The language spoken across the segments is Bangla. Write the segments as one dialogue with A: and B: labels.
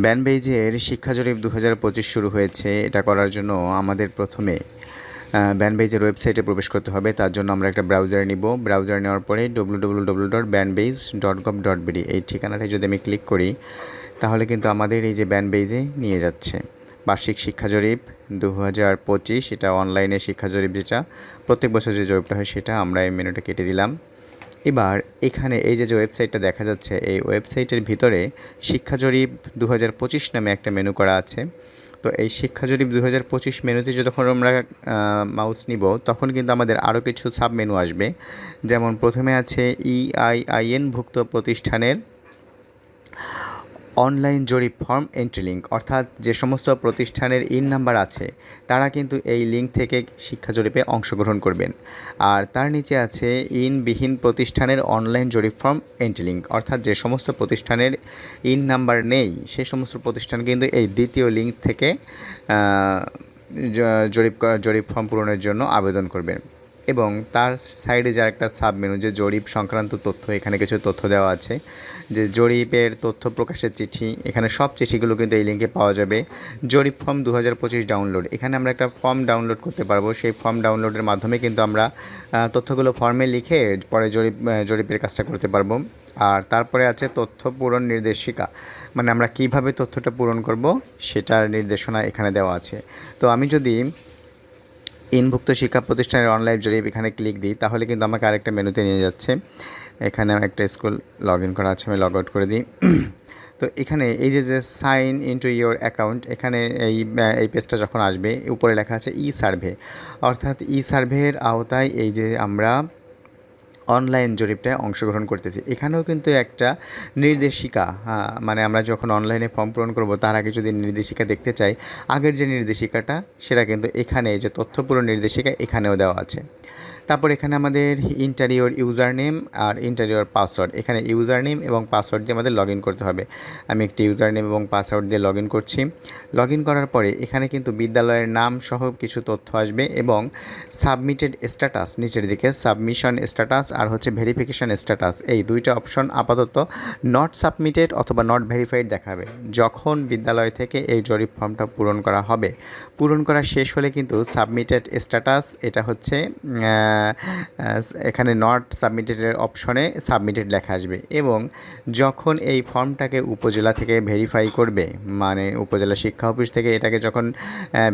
A: ব্যানবেইজের শিক্ষা জরিপ দু হাজার পঁচিশ শুরু হয়েছে। এটা করার জন্য আমাদের প্রথমে ব্যানবেইজের ওয়েবসাইটে প্রবেশ করতে হবে। তার জন্য আমরা একটা ব্রাউজার নিব। ব্রাউজার নেওয়ার পরে W W W dot BANBEIS dot gov dot BD এই ঠিকানাটায় যদি আমি ক্লিক করি, তাহলে কিন্তু আমাদের এই যে ব্যানবেইজে নিয়ে যাচ্ছে। বার্ষিক শিক্ষা জরিপ দু হাজার পঁচিশ, এটা অনলাইনে শিক্ষা জরিপ যেটা, প্রত্যেক বছর যে জরিপটা হয় সেটা আমরা এই মেনুটা কেটে দিলাম। এবার এখানে এই যে যে ওয়েবসাইটটা দেখা যাচ্ছে, এই ওয়েবসাইটের ভিতরে শিক্ষা জরিপ দু হাজার পঁচিশ নামে একটা মেনু করা আছে। তো এই শিক্ষা জরিপ দু হাজার পঁচিশ মেনুতে যখন আমরা মাউস নিব, তখন কিন্তু আমাদের আরও কিছু সাব মেনু আসবে। যেমন প্রথমে আছে ইআইআইএনভুক্ত প্রতিষ্ঠানের অনলাইন জরিপ ফর্ম এন্ট্রি লিঙ্ক অর্থাৎ যে সমস্ত প্রতিষ্ঠানের ইন নাম্বার আছে, তারা কিন্তু এই লিঙ্ক থেকে শিক্ষা জরিপে অংশগ্রহণ করবেন। আর তার নিচে আছে ইনবিহীন প্রতিষ্ঠানের অনলাইন জরিপ ফর্ম এন্ট্রি লিঙ্ক অর্থাৎ যে সমস্ত প্রতিষ্ঠানের ইন নাম্বার নেই সে সমস্ত প্রতিষ্ঠান কিন্তু এই দ্বিতীয় লিঙ্ক থেকে জরিপ করা জরিপ ফর্ম পূরণের জন্য আবেদন করবেন। এবং তার সাইডে যার একটা সাব মেনু যে জরিপ সংক্রান্ত তথ্য, এখানে কিছু তথ্য দেওয়া আছে। যে জরিপের তথ্য প্রকাশের চিঠি, এখানে সব চিঠিগুলো কিন্তু এই লিঙ্কে পাওয়া যাবে। জরিপ ফর্ম দু হাজার পঁচিশ ডাউনলোড। এখানে আমরা একটা ফর্ম ডাউনলোড করতে পারব। সেই ফর্ম ডাউনলোডের মাধ্যমে কিন্তু আমরা তথ্যগুলো ফর্মে লিখে পরে জরিপ জরিপের কাজটা করতে পারব। আর তারপরে আছে তথ্য পূরণ নির্দেশিকা। মানে আমরা কীভাবে তথ্যটা পূরণ করব, সেটার নির্দেশনা এখানে দেওয়া আছে। তো আমি যদি ইনভুক্ত শিক্ষা প্রতিষ্ঠানের অনলাইন জরিপ এখানে ক্লিক দিই, তাহলে কিন্তু আমাকে আরেকটা মেনুতে নিয়ে যাচ্ছে। এখানে একটা স্কুল লগ ইন করা আছে, আমি লগ আউট করে দিই। তো এখানে এই যে যে সাইন ইনটু ইয়োর অ্যাকাউন্ট এখানে এই এই পেজটা যখন আসবে, উপরে লেখা আছে ই সার্ভে অর্থাৎ ই সার্ভের আওতায় এই যে আমরা অনলাইন জরিপটায় অংশগ্রহণ করতেছি। এখানেও কিন্তু একটা নির্দেশিকা মানে আমরা যখন অনলাইনে ফর্ম পূরণ করব, তার আগে যদি নির্দেশিকা দেখতে চাই, আগের যে নির্দেশিকাটা, সেটা কিন্তু এখানে, যে তথ্য পূরণ নির্দেশিকা এখানেও দেওয়া আছে। তারপর এখানে আমাদের ইন্টারিওর ইউজার নেম আর ইন্টারিওর পাসওয়ার্ড এখানে ইউজার নেম এবং পাসওয়ার্ড দিয়ে আমাদের লগ করতে হবে। আমি একটি ইউজার নেম এবং পাসওয়ার্ড দিয়ে লগ করছি। লগ করার পরে এখানে কিন্তু বিদ্যালয়ের নাম সহ কিছু তথ্য আসবে এবং সাবমিটেড স্ট্যাটাস নিচের দিকে সাবমিশন স্ট্যাটাস আর হচ্ছে ভেরিফিকেশন স্ট্যাটাস এই দুইটা অপশন আপাতত নট সাবমিটেড অথবা নট ভেরিফাইড দেখাবে। যখন বিদ্যালয় থেকে এই জরিপ ফর্মটা পূরণ করা হবে। পূরণ করা শেষ হলে কিন্তু সাবমিটেড স্ট্যাটাস এটা হচ্ছে এখানে নট সাবমিটেডের অপশনে সাবমিটেড লেখা আসবে এবং যখন এই ফর্মটাকে উপজেলা থেকে ভেরিফাই করবে মানে উপজেলা শিক্ষা অফিস থেকে এটাকে যখন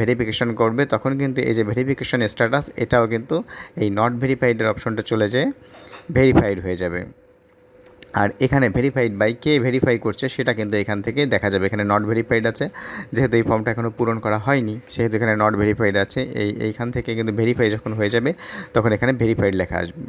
A: ভেরিফিকেশন করবে, তখন কিন্তু এই যে ভেরিফিকেশন স্ট্যাটাস এটাও কিন্তু এই নট ভেরিফাইডের অপশনটা চলে যেয়ে ভেরিফাইড হয়ে যাবে। আর এখানে ভেরিফাইড বাই কে ভেরিফাই করছে সেটা কিন্তু এখান থেকে দেখা যাবে। এখানে নট ভেরিফাইড আছে। যেহেতু এই ফর্মটা এখনও পূরণ করা হয়নি, সেহেতু এখানে নট ভেরিফাইড আছে। এই, এইখান থেকে কিন্তু ভেরিফাই যখন হয়ে যাবে, তখন এখানে ভেরিফাইড লেখা আসবে।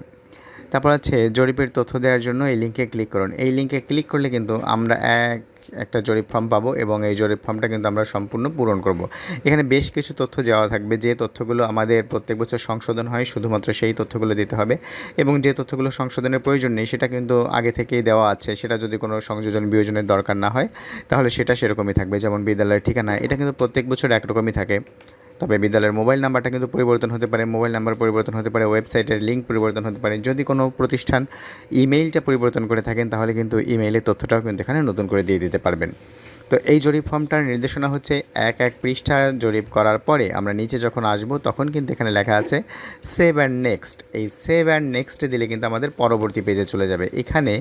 A: তারপর আছে জরিপের তথ্য দেওয়ার জন্য এই লিঙ্কে ক্লিক করুন। এই লিঙ্কে ক্লিক করলে কিন্তু আমরা এক একটা জরিপ ফর্ম পাবো এবং এই জরিপ ফর্মটা কিন্তু আমরা সম্পূর্ণ পূরণ করব। এখানে বেশ কিছু তথ্য যাওয়া থাকবে। যে তথ্যগুলো আমাদের প্রত্যেক বছর সংশোধন হয়, শুধুমাত্র সেই তথ্যগুলো দিতে হবে এবং যে তথ্যগুলো সংশোধনের প্রয়োজন নেই, সেটা কিন্তু আগে থেকেই দেওয়া আছে। সেটা যদি কোনো সংযোজন বিয়োজনের দরকার না হয়, তাহলে সেটা সেরকমই থাকবে। যেমন বিদ্যালয়ের ঠিকানা, এটা কিন্তু প্রত্যেক বছর একরকমই থাকে। তবে বিদ্যালয়ের মোবাইল নাম্বারটা কিন্তু পরিবর্তন হতে পারে, মোবাইল নাম্বার পরিবর্তন হতে পারে, ওয়েবসাইটের লিঙ্ক পরিবর্তন হতে পারে। যদি কোনো প্রতিষ্ঠান ইমেইলটা পরিবর্তন করে থাকেন, তাহলে কিন্তু ইমেইলের তথ্যটাও কিন্তু এখানে নতুন করে দিয়ে দিতে পারবেন। তো এই জরিপ ফর্মটার নির্দেশনা হচ্ছে এক এক পৃষ্ঠা জরিপ করার পরে আমরা নিচে যখন আসব তখন কিন্তু এখানে লেখা আছে সেভ অ্যান্ড নেক্সট এই সেভ অ্যান্ড নেক্সটে দিলে কিন্তু আমাদের পরবর্তী পেজে চলে যাবে। এখানে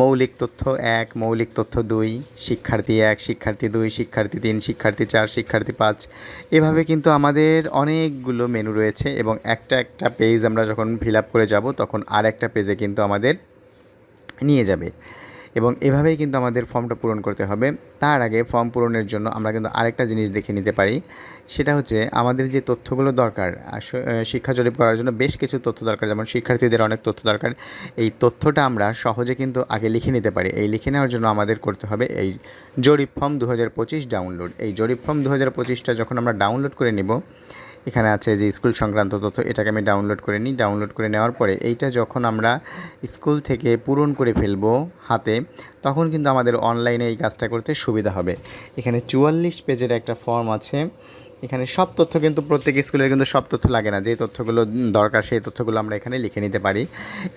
A: মৌলিক তথ্য এক, মৌলিক তথ্য দুই, শিক্ষার্থী এক, শিক্ষার্থী দুই, শিক্ষার্থী তিন, শিক্ষার্থী চার, শিক্ষার্থী পাঁচ। এভাবে কিন্তু আমাদের অনেকগুলো মেনু রয়েছে এবং একটা একটা পেজ আমরা যখন ফিল আপ করে যাব তখন আর একটা পেজে কিন্তু আমাদের নিয়ে যাবে। এবং এভাবেই কিন্তু আমাদের ফর্মটা পূরণ করতে হবে। তার আগে ফর্ম পূরণের জন্য আমরা কিন্তু আরেকটা জিনিস দেখে নিতে পারি। সেটা হচ্ছে আমাদের যে তথ্যগুলো দরকার শিক্ষা জরিপ করার জন্য বেশ কিছু তথ্য দরকার, যেমন শিক্ষার্থীদের অনেক তথ্য দরকার। এই তথ্যটা আমরা সহজে কিন্তু আগে লিখে নিতে পারি। এই লিখে নেওয়ার জন্য আমাদের করতে হবে এই জরিপ ফর্ম দু হাজার পঁচিশ ডাউনলোড এই জরিপ ফর্ম দু যখন আমরা ডাউনলোড করে নিব এখানে আছে যে স্কুল সংক্রান্ত তথ্য, এটাকে আমি ডাউনলোড করে নিই। ডাউনলোড করে নেওয়ার পরে এইটা যখন আমরা স্কুল থেকে পূরণ করে ফেলব হাতে, তখন কিন্তু আমাদের অনলাইনে এই কাজটা করতে সুবিধা হবে। এখানে চুয়াল্লিশ পেজের একটা ফর্ম আছে। এখানে সব তথ্য কিন্তু প্রত্যেক স্কুলের কিন্তু সব তথ্য লাগে না। যে তথ্যগুলো দরকার, সেই তথ্যগুলো আমরা এখানে লিখে নিতে পারি।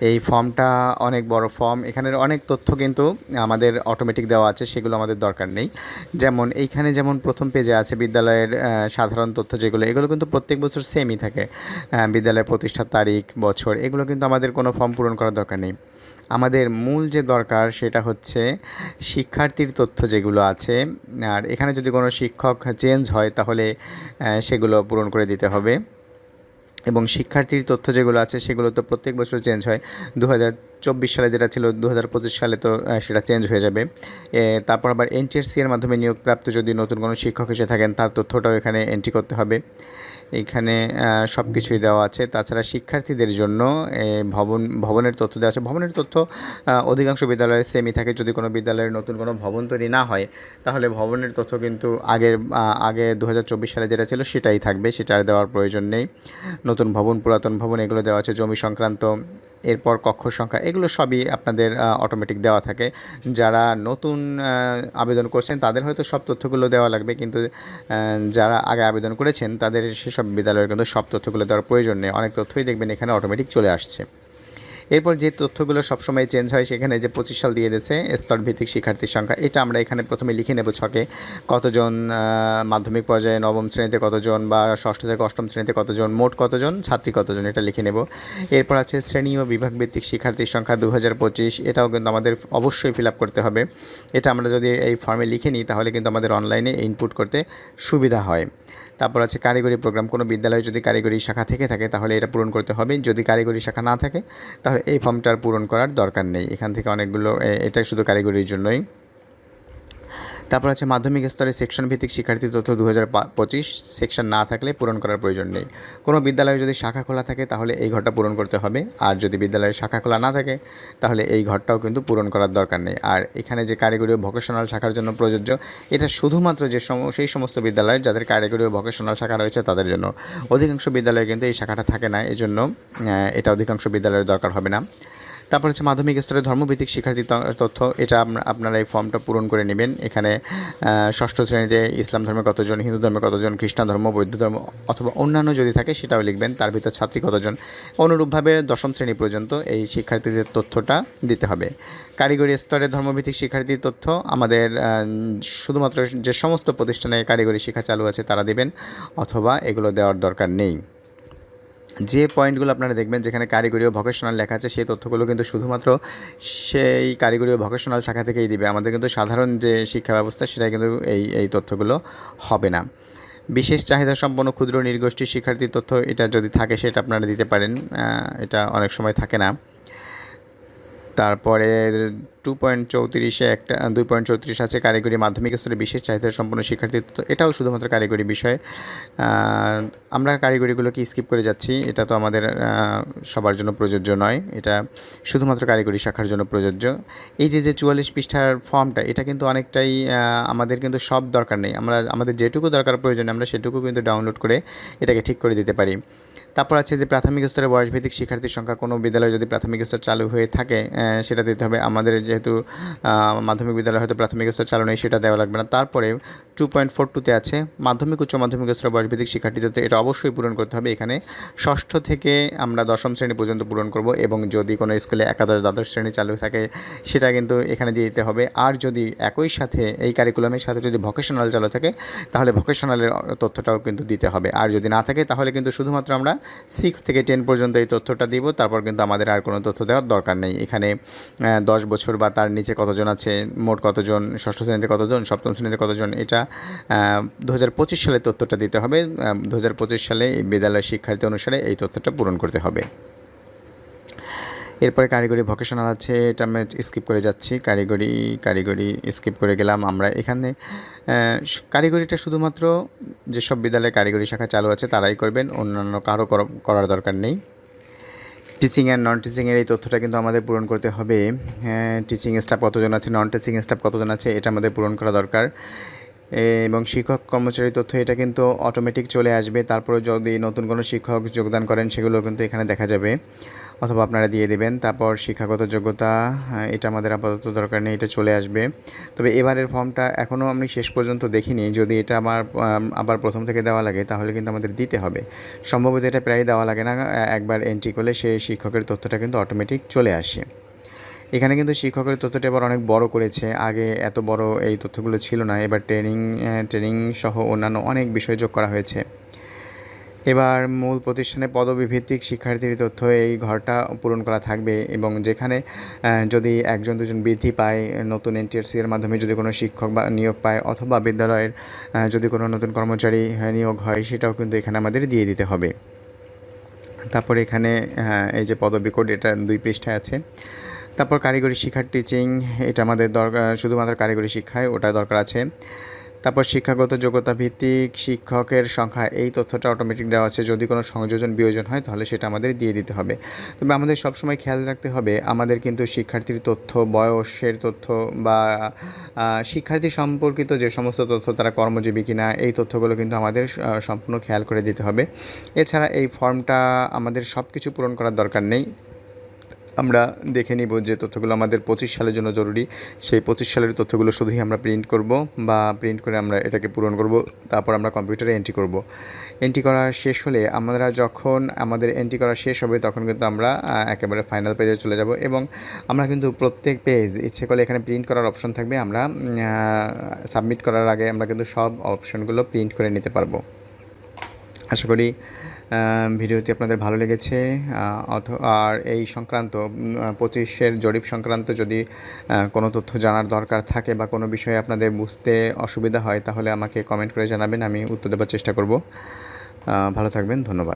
A: এই ফর্মটা অনেক বড় ফর্ম। এখানের অনেক তথ্য কিন্তু আমাদের অটোমেটিক দেওয়া আছে, সেগুলো আমাদের দরকার নেই। যেমন এইখানে যেমন প্রথম পেজে আছে বিদ্যালয়ের সাধারণ তথ্য যেগুলো, এগুলো কিন্তু প্রত্যেক বছর সেমই থাকে। বিদ্যালয়ের প্রতিষ্ঠার তারিখ, বছর, এগুলো কিন্তু আমাদের কোনো ফর্ম পূরণ করার দরকার নেই। আমাদের মূল যে দরকার সেটা হচ্ছে শিক্ষার্থীর তথ্য যেগুলো আছে। আর এখানে যদি কোনো শিক্ষক চেঞ্জ হয় তাহলে সেগুলো পূরণ করে দিতে হবে। এবং শিক্ষার্থীর তথ্য যেগুলো আছে সেগুলো তো প্রত্যেক বছর চেঞ্জ হয়। দু চব্বিশ সালে যেটা ছিল দু হাজার পঁচিশ সালে তো সেটা চেঞ্জ হয়ে যাবে। তারপর আবার এনটিআরসি এর মাধ্যমে নিয়োগপ্রাপ্ত যদি নতুন কোনো শিক্ষক এসে থাকেন, তার তথ্যটাও এখানে এন্ট্রি করতে হবে। এখানে সব কিছুই দেওয়া আছে। তাছাড়া শিক্ষার্থীদের জন্য ভবন, ভবনের তথ্য দেওয়া আছে। ভবনের তথ্য অধিকাংশ বিদ্যালয়ে সেমি থাকে। যদি কোনো বিদ্যালয়ের নতুন কোনো ভবন তৈরি না হয়, তাহলে ভবনের তথ্য কিন্তু আগের আগে দু হাজার চব্বিশ সালে যেটা ছিল, সেটাই থাকবে। সেটা আর দেওয়ার প্রয়োজন নেই। নতুন ভবন, পুরাতন ভবন, এগুলো দেওয়া আছে। জমি সংক্রান্ত এরপর কক্ষ সংখ্যা, এগুলো সবই আপনাদের অটোমেটিক দেওয়া থাকে। যারা নতুন আবেদন করছেন, তাদের হয়তো সব তথ্যগুলো দেওয়া লাগবে, কিন্তু যারা আগে আবেদন করেছেন, তাদের সেসব বিদ্যালয়ের কিন্তু সব তথ্যগুলো দেওয়ার প্রয়োজন নেই। অনেক তথ্যই দেখবেন এখানে অটোমেটিক চলে আসছে। এরপর যে তথ্যগুলো সবসময় চেঞ্জ হয়, সেখানে যে পঁচিশ সাল দিয়ে দিয়েছে স্তরভিত্তিক শিক্ষার্থীর সংখ্যা, এটা আমরা এখানে প্রথমে লিখে নেব ছকে। কতজন মাধ্যমিক পর্যায়ে নবম শ্রেণীতে কতজন বা ষষ্ঠ থেকে অষ্টম শ্রেণীতে কতজন, মোট কতজন, ছাত্রী কতজন, এটা লিখে নেব। এরপর আছে শ্রেণি ও বিভাগভিত্তিক শিক্ষার্থীর সংখ্যা দু হাজার পঁচিশ, এটাও কিন্তু আমাদের অবশ্যই ফিল করতে হবে। এটা আমরা যদি এই ফর্মে লিখে নিই, তাহলে কিন্তু আমাদের অনলাইনে ইনপুট করতে সুবিধা হয়। তারপর আছে কারিগরি প্রোগ্রাম কোনো বিদ্যালয়ে যদি কারিগরি শাখা থেকে থাকে, তাহলে এটা পূরণ করতে হবে। যদি কারিগরি শাখা না থাকে, তাহলে এই ফর্মটা আর পূরণ করার দরকার নেই। এখান থেকে অনেকগুলো এটা শুধু কারিগরির জন্যই। তারপর আছে মাধ্যমিক স্তরে সেকশন ভিত্তিক শিক্ষার্থী তথ্য দু হাজার পঁচিশ। সেকশন না থাকলে পূরণ করার প্রয়োজন নেই। কোনো বিদ্যালয়ে যদি শাখা খোলা থাকে, তাহলে এই ঘরটা পূরণ করতে হবে। আর যদি বিদ্যালয়ে শাখা খোলা না থাকে, তাহলে এই ঘরটাও কিন্তু পূরণ করার দরকার নেই। আর এখানে যে কারিগরি ও ভোকেশনাল শাখার জন্য প্রযোজ্য, এটা শুধুমাত্র যে সেই সমস্ত বিদ্যালয় যাদের কারিগরি ও ভোকেশনাল শাখা রয়েছে, তাদের জন্য। অধিকাংশ বিদ্যালয়ে কিন্তু এই শাখাটা থাকে না। এজন্য এটা অধিকাংশ বিদ্যালয়ের দরকার হবে না। তারপর হচ্ছে মাধ্যমিক স্তরে ধর্মভিত্তিক শিক্ষার্থী তথ্য, এটা আপনা- আপনারা এই ফর্মটা পূরণ করে নেবেন। এখানে ষষ্ঠ শ্রেণীতে ইসলাম ধর্মে কতজন, হিন্দু ধর্মে কতজন, খ্রিস্টান ধর্ম, বৌদ্ধ ধর্ম অথবা অন্যান্য যদি থাকে, সেটাও লিখবেন। তার ভিতর ছাত্রী কতজন? অনুরূপভাবে দশম শ্রেণি পর্যন্ত এই শিক্ষার্থীদের তথ্যটা দিতে হবে। কারিগরি স্তরে ধর্মভিত্তিক শিক্ষার্থীর তথ্য আমাদের শুধুমাত্র যে সমস্ত প্রতিষ্ঠানে কারিগরি শিক্ষা চালু আছে, তারা দেবেন, অথবা এগুলো দেওয়ার দরকার নেই। যে পয়েন্টগুলো আপনারা দেখবেন যেখানে কারিগরি ও ভকেশনাল লেখা আছে, সেই তথ্যগুলো কিন্তু শুধুমাত্র সেই কারিগরি ও ভকেশনাল শাখা থেকেই দিবে। আমাদের কিন্তু সাধারণ যে শিক্ষা ব্যবস্থা সেটা কিন্তু এই এই তথ্যগুলো হবে না। বিশেষ চাহিদা সম্পন্ন ক্ষুদ্র নির্গোষ্ঠী শিক্ষার্থীর তথ্য এটা যদি থাকে, সেটা আপনারা দিতে পারেন। এটা অনেক সময় থাকে না। তারপরে টু পয়েন্ট চৌত্রিশে একটা দুই পয়েন্ট চৌত্রিশ আছে কারিগরি মাধ্যমিক স্তরে বিশেষ চাহিদা সম্পন্ন শিক্ষার্থী। তো এটাও শুধুমাত্র কারিগরি বিষয়। আমরা কারিগরিগুলোকে স্কিপ করে যাচ্ছি। এটা তো আমাদের সবার জন্য প্রযোজ্য নয়। এটা শুধুমাত্র কারিগরি শাখার জন্য প্রযোজ্য। এই যে যে চুয়াল্লিশ পৃষ্ঠার ফর্মটা, এটা কিন্তু অনেকটাই আমাদের কিন্তু সব দরকার নেই। আমরা, আমাদের যেটুকু দরকার প্রয়োজন, আমরা সেটুকু কিন্তু ডাউনলোড করে এটাকে ঠিক করে দিতে পারি। তারপর আছে যে, প্রাথমিক স্তরে বয়সভিত্তিক শিক্ষার্থীর সংখ্যা। কোনো বিদ্যালয়ে যদি প্রাথমিক স্তর চালু হয়ে থাকে সেটা দিতে হবে। আমাদের যেহেতু মাধ্যমিক বিদ্যালয় হয়তো প্রাথমিক স্তর চালু নেই, সেটা দেওয়া লাগবে না। তারপরে টু পয়েন্ট ফোর টুতে আছে মাধ্যমিক, উচ্চ মাধ্যমিক স্তরে বয়সভিত্তিক শিক্ষার্থীদের, এটা অবশ্যই পূরণ করতে হবে। এখানে ষষ্ঠ থেকে আমরা দশম শ্রেণি পর্যন্ত পূরণ করব এবং যদি কোনো স্কুলে একাদশ দ্বাদশ শ্রেণি চালু থাকে, সেটা কিন্তু এখানে দিয়ে দিতে হবে। আর যদি একই সাথে, এই কারিকুলামের সাথে যদি ভকেশনাল চালু থাকে, তাহলে ভকেশনালের তথ্যটাও কিন্তু দিতে হবে। আর যদি না থাকে, তাহলে কিন্তু শুধুমাত্র আমরা সিক্স থেকে টেন পর্যন্ত এই তথ্যটা দিব। তারপর কিন্তু আমাদের আর কোনো তথ্য দেওয়ার দরকার নেই। এখানে দশ বছর বা তার নিচে কতজন আছে, মোট কতজন, ষষ্ঠ শ্রেণীতে কতজন, সপ্তম শ্রেণীতে কতজন, এটা দু হাজার সালের তথ্যটা দিতে হবে। দু হাজার পঁচিশ সালে বিদ্যালয় শিক্ষার্থী অনুসারে এই তথ্যটা পূরণ করতে হবে। এরপরে কারিগরি ভকেশনাল আছে, এটা আমরা স্কিপ করে যাচ্ছি। কারিগরি কারিগরি স্কিপ করে গেলাম আমরা এখানে। কারিগরিটা শুধুমাত্র যেসব বিদ্যালয়ে কারিগরি শাখা চালু আছে, তারাই করবেন, অন্যান্য কর- করার দরকার নেই। টিচিং অ্যান্ড নন টিচিংয়ের এই তথ্যটা কিন্তু আমাদের পূরণ করতে হবে। হ্যাঁ টিচিং স্টাফ কতজন আছে নন টিচিং স্টাফ কতজন আছে, এটা আমাদের পূরণ করা দরকার। এবং শিক্ষক কর্মচারীর তথ্য, এটা কিন্তু অটোমেটিক চলে আসবে। তারপরে যদি নতুন কোনো শিক্ষক যোগদান করেন, সেগুলো কিন্তু এখানে দেখা যাবে। অথবা আপনারা দিয়ে দেবেন। তারপর শিক্ষাগত যোগ্যতা এটা আমাদের আপাতত দরকার নেই, এটা চলে আসবে। তবে এবারের ফর্মটা এখনও আমি শেষ পর্যন্ত দেখিনি। যদি এটা আমার আবার প্রথম থেকে দেওয়া লাগে, তাহলে কিন্তু আমাদের দিতে হবে। সম্ভবত এটা প্রায় দেওয়া লাগে না একবার এন্ট্রি করলে সেই শিক্ষকের তথ্যটা কিন্তু অটোমেটিক চলে আসে। এখানে কিন্তু শিক্ষকের তথ্যটা এবার অনেক বড় করেছে। আগে এত বড় এই তথ্যগুলো ছিল না। এবার ট্রেনিং ট্রেনিং সহ অন্যান্য অনেক বিষয় যোগ করা হয়েছে। এবার মূল প্রতিষ্ঠানে পদবিভিত্তিক শিক্ষার্থীর তথ্য এই ঘরটা পূরণ করা থাকবে এবং যেখানে যদি একজন, দুজন বৃদ্ধি পায়, নতুন এনটিআরসি এর মাধ্যমে যদি কোনো শিক্ষক বা নিয়োগ পায় অথবা বিদ্যালয়ের যদি কোনো নতুন কর্মচারী নিয়োগ হয়, সেটাও কিন্তু এখানে আমাদের দিয়ে দিতে হবে। তারপর এখানে এই যে পদবি কোড, এটা দুই পৃষ্ঠায় আছে। তারপর কারিগরি শিক্ষার টিচিং এটা আমাদের দরকার, শুধুমাত্র কারিগরি শিক্ষায় ওটা দরকার আছে। তারপর শিক্ষাগত যোগ্যতা ভিত্তিক শিক্ষকের সংখ্যা, এই তথ্যটা অটোমেটিক দেওয়া আছে। যদি কোনো সংযোজন বিয়োজন হয়, তাহলে সেটা আমাদের দিয়ে দিতে হবে। তবে আমাদের সবসময় খেয়াল রাখতে হবে, আমাদের কিন্তু শিক্ষার্থীর তথ্য, বয়সের তথ্য বা শিক্ষার্থী সম্পর্কিত যে সমস্ত তথ্য তারা কর্মজীবী কিনা, এই তথ্যগুলো কিন্তু আমাদের সম্পূর্ণ খেয়াল করে দিতে হবে। এছাড়া এই ফর্মটা আমাদের সব কিছু পূরণ করার দরকার নেই। আমরা দেখে নিব যে তথ্যগুলো আমাদের পঁচিশ সালের জন্য জরুরি। সেই পঁচিশ সালের তথ্যগুলো শুধুই আমরা প্রিন্ট করব বা প্রিন্ট করে আমরা এটাকে পূরণ করব, তারপর আমরা কম্পিউটারে এন্ট্রি করব। এন্ট্রি করা শেষ হলে আমরা যখন আমাদের এন্ট্রি করা শেষ হবে, তখন কিন্তু আমরা একেবারে ফাইনাল পেজে চলে যাব এবং আমরা কিন্তু প্রত্যেক পেজ ইচ্ছে করলে এখানে প্রিন্ট করার অপশন থাকবে, আমরা সাবমিট করার আগে আমরা কিন্তু সব অপশনগুলো প্রিন্ট করে নিতে পারব। আশা করি ভিডিওটি আপনাদের ভালো লেগেছে। অথ, আর এই সংক্রান্ত পঁচিশের জরিপ সংক্রান্ত যদি কোনো তথ্য জানার দরকার থাকে বা কোনো বিষয়ে আপনাদের বুঝতে অসুবিধা হয়, তাহলে আমাকে কমেন্ট করে জানাবেন, আমি উত্তর দেওয়ার চেষ্টা করব। ভালো থাকবেন, ধন্যবাদ।